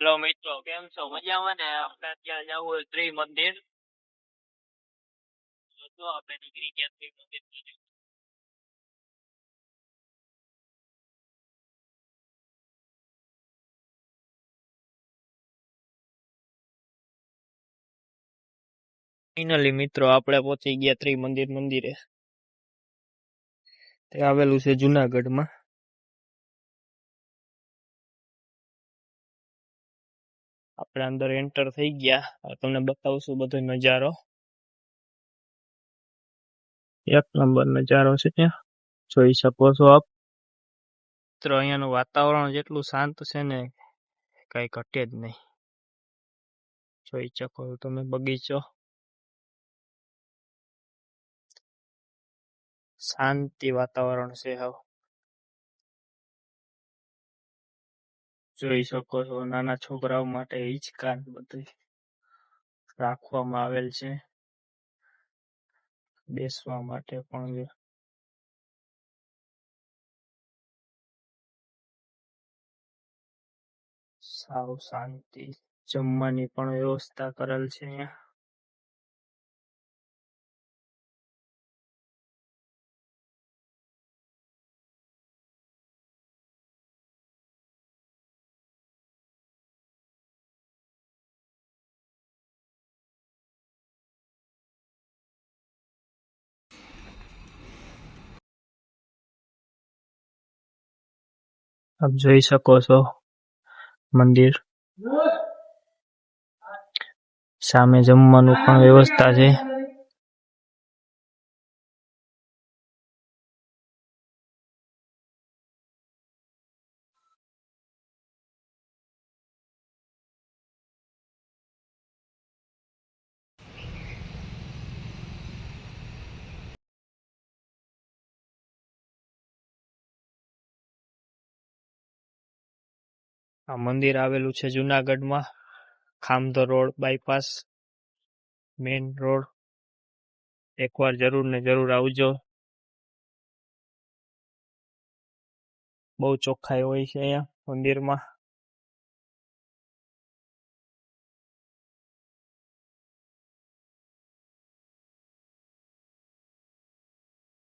Hello મિત્રો, કેમ છો? મજામાં ને? આપણે ત્યાં જવું હોય ત્રિમંદિર. તો આપણે નીકળી ગયા ત્રી મંદિર ફાઇનલી મિત્રો, આપણે પહોંચી ગયા ત્રિમંદિર મંદિરે. તે આવેલું છે જુનાગઢમાં. આપણે અંદર એન્ટર થઈ ગયા. તમને બતાવશું બધો નજારો. એક નંબર નજારો છે ત્યાં. જોઈ શકો છો આપ. મિત્રો, અહીંયાનું વાતાવરણ જેટલું શાંત છે ને, કઈ ઘટે જ નહીં. જોઈ શકો તમે બગીચો. શાંતિ વાતાવરણ છે હાવ. જોઈ શકો છો. નાના છોકરાઓ માટે હિંચકા બધી રાખવામાં આવેલ છે. બેસવા માટે પણ સાવ શાંતિ જમવાની પણ વ્યવસ્થા કરેલ છે અહીંયા. આપ જોઈ શકો છો મંદિર. સામે જમવાનું પણ વ્યવસ્થા છે. આ મંદિર આવેલું છે જુનાગઢમાં. Khamdhar road bypass. Main road. એકવાર જરૂર ને જરૂર આવજો. બહુ ચોખ્ખાઈ હોય છે અહીંયા મંદિરમાં.